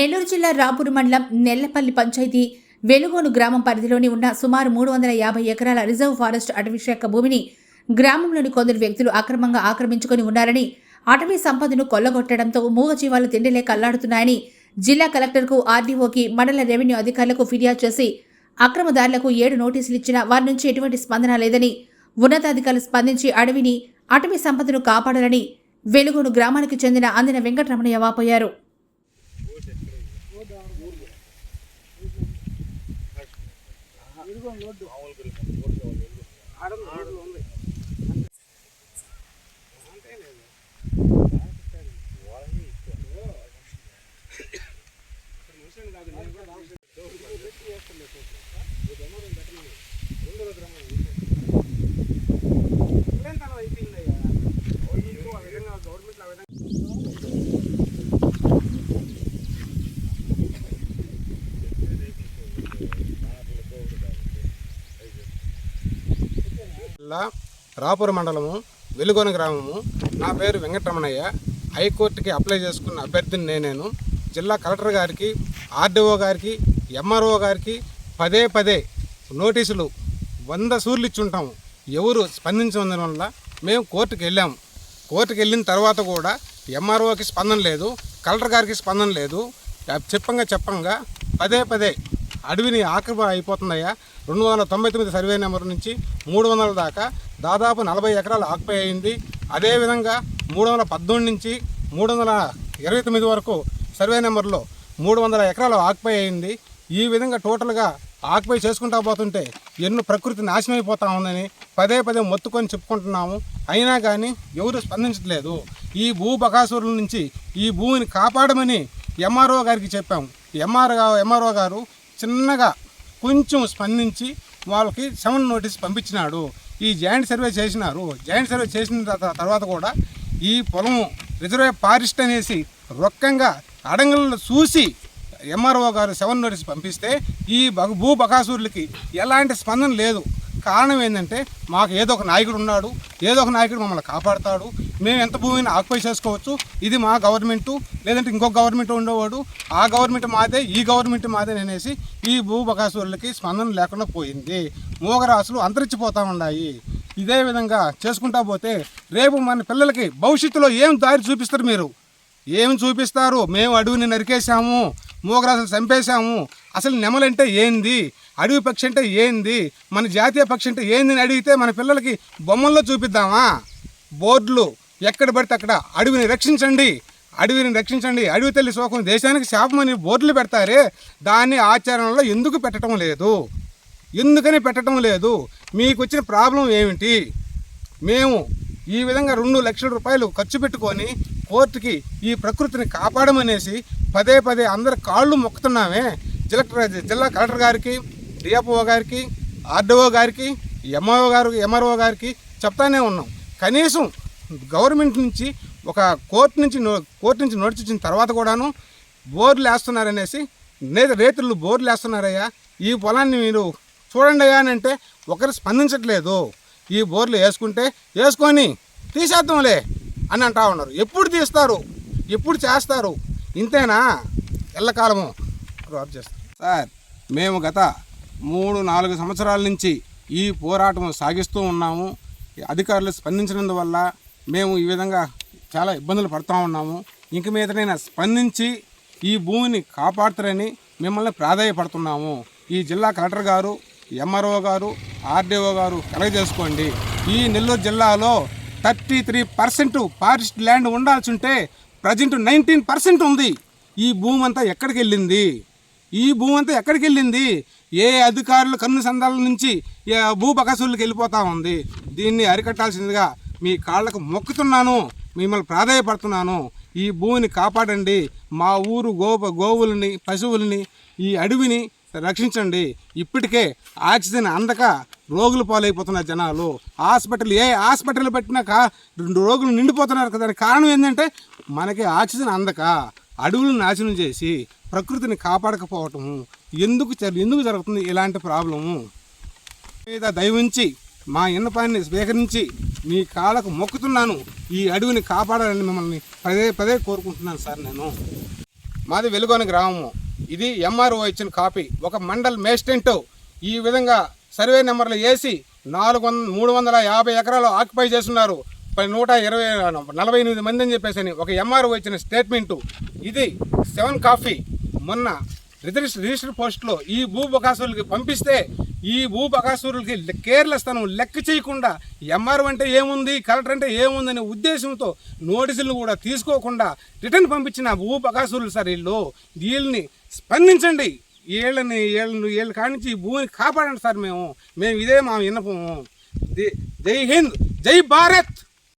నెల్లూరు జిల్లా రాపూరు మండలం నెల్లపల్లి పంచాయతీ వెలుగోను గ్రామం పరిధిలోని ఉన్న సుమారు మూడు వందల యాభై ఎకరాల రిజర్వ్ ఫారెస్ట్ అటవీ శాఖ భూమిని గ్రామంలోని కొందరు వ్యక్తులు అక్రమంగా ఆక్రమించుకొని ఉన్నారని అటవీ సంపదను కొల్లగొట్టడంతో మూగజీవాలు తిండిలే కల్లాడుతున్నాయని జిల్లా కలెక్టర్కు ఆర్డీఓకి మండల రెవెన్యూ అధికారులకు ఫిర్యాదు చేసి అక్రమదారులకు ఏడు నోటీసులు ఇచ్చినా వారి నుంచి ఎటువంటి స్పందన లేదని ఉన్నతాధికారులు స్పందించి అడవిని అటవీ సంపదను కాపాడాలని వెలుగును గ్రామానికి చెందిన అందిన వెంకటరమణయ్య వాపోయారు. இருக்கும் లోడ్డు జిల్లా రాపూర్ మండలము వెలుగొన గ్రామము. నా పేరు వెంకటరమణయ్య. హైకోర్టుకి అప్లై చేసుకున్న అభ్యర్థిని నేనేను. జిల్లా కలెక్టర్ గారికి ఆర్డీఓ గారికి ఎంఆర్ఓ గారికి పదే పదే నోటీసులు వంద సూర్లు ఇచ్చుంటాము. ఎవరు స్పందించడం వల్ల మేము కోర్టుకు వెళ్ళాము. కోర్టుకు వెళ్ళిన తర్వాత కూడా ఎంఆర్ఓకి స్పందన లేదు కలెక్టర్ గారికి స్పందన లేదు. చెప్పంగా చెప్పంగా పదే పదే అడవిని ఆక్రమణ అయిపోతుందయ్యా. రెండు వందల తొంభై తొమ్మిది సర్వే నెంబర్ నుంచి మూడు వందల దాకా దాదాపు నలభై ఎకరాలు ఆక్యుపై అయింది. అదేవిధంగా మూడు వందల పద్దెనిమిది నుంచి మూడు వందల ఇరవై తొమ్మిది వరకు సర్వే నెంబర్లో మూడు వందల ఎకరాలు ఆక్యుపై అయింది. ఈ విధంగా టోటల్గా ఆక్యుపై చేసుకుంటా పోతుంటే ఎన్నో ప్రకృతి నాశనం అయిపోతా ఉందని పదే పదే మొత్తుకొని చెప్పుకుంటున్నాము. అయినా కానీ ఎవరు స్పందించట్లేదు. ఈ భూ బకాసురుల నుంచి ఈ భూమిని కాపాడమని ఎంఆర్ఓ గారికి చెప్పాము ఎంఆర్ ఎంఆర్ఓ గారు చిన్నగా కొంచెం స్పందించి వాళ్ళకి సెవెన్ నోటీస్ పంపించినాడు. ఈ జాయింట్ సర్వే చేసినారు. జాయింట్ సర్వే చేసిన తర్వాత కూడా ఈ పొలం రిజర్వే ఫారెస్ట్ అనేసి రొక్కంగా అడంగులను చూసి ఎంఆర్ఓ గారు సెవెన్ నోటీస్ పంపిస్తే ఈ భూ బకాసూర్లకి ఎలాంటి స్పందన లేదు. కారణం ఏంటంటే మాకు ఏదో ఒక నాయకుడు ఉన్నాడు ఏదో ఒక నాయకుడు మమ్మల్ని కాపాడుతాడు మేము ఎంత భూమిని ఆక్యుపై చేసుకోవచ్చు ఇది మా గవర్నమెంటు లేదంటే ఇంకొక గవర్నమెంట్ ఉండేవాడు ఆ గవర్నమెంట్ మాదే ఈ గవర్నమెంట్ మాదే అనేసి ఈ భూ బకాసూరులకి స్పందన లేకుండా పోయింది. మూగరాశులు అంతరించిపోతూ ఉన్నాయి. ఇదే విధంగా చేసుకుంటా పోతే రేపు మన పిల్లలకి భవిష్యత్తులో ఏం దారి చూపిస్తారు మీరు? ఏం చూపిస్తారు? మేము అడవిని నరికేశాము. మూగరాజులు చంపేశాము. అసలు నెమలంటే ఏంది? అడవి పక్షి అంటే ఏంది? మన జాతీయ పక్షి అంటే ఏంది అని అడిగితే మన పిల్లలకి బొమ్మల్లో చూపిద్దామా? బోర్డులు ఎక్కడ పడితే అక్కడ. అడవిని రక్షించండి. అడవిని రక్షించండి. అడవి తల్లి శోకం దేశానికి శాపమని బోర్డులు పెడతారే. దాన్ని ఆచరణలో ఎందుకు పెట్టడం లేదు? ఎందుకని పెట్టడం లేదు? మీకు వచ్చిన ప్రాబ్లం ఏమిటి? మేము ఈ విధంగా రెండు లక్షల రూపాయలు ఖర్చు పెట్టుకొని పోర్టుకి ఈ ప్రకృతిని కాపాడమనేసి పదే పదే అందరి కాళ్ళు మొక్కుతున్నామే. జిల్లా జిల్లా కలెక్టర్ గారికి డిఎఫ్ఓ గారికి ఆర్డీఓ గారికి ఎంఆర్ఓ గారు ఎంఆర్ఓ గారికి చెప్తానే ఉన్నాం. కనీసం గవర్నమెంట్ నుంచి ఒక కోర్టు నుంచి కోర్టు నుంచి నోటీస్ ఇచ్చిన తర్వాత కూడాను బోర్లు వేస్తున్నారనేసి నేత రైతులు బోర్లు వేస్తున్నారయ్యా. ఈ పొలాన్ని మీరు చూడండి అయ్యా అని అంటే ఒకరు స్పందించట్లేదు. ఈ బోర్లు వేసుకుంటే వేసుకొని తీసేద్దాంలే. అని అంటా ఉన్నారు. ఎప్పుడు తీస్తారు? ఎప్పుడు చేస్తారు? ఇంతేనా? ఎల్లకాలము. డ్రాప్ చేస్తారు సార్ మేము గత మూడు నాలుగు సంవత్సరాల నుంచి ఈ పోరాటం సాగిస్తూ ఉన్నాము. ఈ అధికారులు స్పందించినందువల్ల మేము ఈ విధంగా చాలా ఇబ్బందులు పడుతూ ఉన్నాము. ఇంక మీదనైనా స్పందించి ఈ భూమిని కాపాడుతారని మిమ్మల్ని ప్రాధాయపడుతున్నాము. ఈ జిల్లా కలెక్టర్ గారు ఎంఆర్ఓ గారు ఆర్డీఓ గారు కలగజేసుకోండి. ఈ నెల్లూరు జిల్లాలో thirty three percent forest land ఉండాల్సి ఉంటే ప్రజెంట్ నైన్టీన్ పర్సెంట్ ఉంది. ఈ భూమి అంతా ఎక్కడికి వెళ్ళింది ఈ భూమి అంతా ఎక్కడికి వెళ్ళింది ఏ అధికారులు కన్ను సందాల నుంచి ఏ వెళ్ళిపోతా ఉంది? దీన్ని అరికట్టాల్సిందిగా మీ కాళ్ళకు మొక్కుతున్నాను. మిమ్మల్ని ప్రాధాయపడుతున్నాను. ఈ భూమిని కాపాడండి. మా ఊరు గోప గోవులని పశువులని ఈ అడవిని రక్షించండి. ఇప్పటికే ఆక్సిజన్ అందక రోగులు పాలైపోతున్నారు జనాలు. హాస్పిటల్ ఏ హాస్పిటల్ పెట్టినాక రెండు రోగులు నిండిపోతున్నారు కదా దానికి కారణం ఏంటంటే మనకి ఆక్సిజన్ అందక అడవులను నాశనం చేసి ప్రకృతిని కాపాడకపోవటము ఎందుకు ఎందుకు జరుగుతుంది ఇలాంటి ప్రాబ్లము? మీద దయవుంచి మా ఇన్నపాన్ని స్వీకరించి మీ కాళ్ళకు మొక్కుతున్నాను. ఈ అడవిని కాపాడాలని మిమ్మల్ని పదే పదే కోరుకుంటున్నాను సార్ నేను. మాది వెలుగొని గ్రామము. ఇది ఎంఆర్ఓ ఇచ్చిన కాపీ. ఒక మండల్ మేస్టెంట్. ఈ విధంగా సర్వే నెంబర్లు వేసి నాలుగు వంద మూడు వందల యాభై ఎకరాలు ఆక్యుపై చేస్తున్నారు. పై నూట ఇరవై నలభై ఎనిమిది మంది అని చెప్పేసి అని ఒక ఎంఆర్ఓ ఇచ్చిన స్టేట్మెంటు ఇది సెవెన్ కాఫీ. మొన్న రిజిస్టర్ రిజిస్టర్ పోస్ట్లో ఈ భూ బకాసురులకి పంపిస్తే ఈ భూ బకాసురులకి కేర్లెస్ లెక్క చేయకుండా ఎంఆర్ఓ అంటే ఏముంది కలెక్టర్ అంటే ఏముంది అనే ఉద్దేశంతో నోటీసులు కూడా తీసుకోకుండా రిటర్న్ పంపించిన భూ బకాసురులు సార్ వీళ్ళు. వీళ్ళని స్పందించండి. వీళ్ళని వీళ్ళని వీళ్ళ కానించి ఈ భూమిని కాపాడండి సార్ మేము. మేము ఇదే మా విన్నపము. జై హింద్ జై భారత్.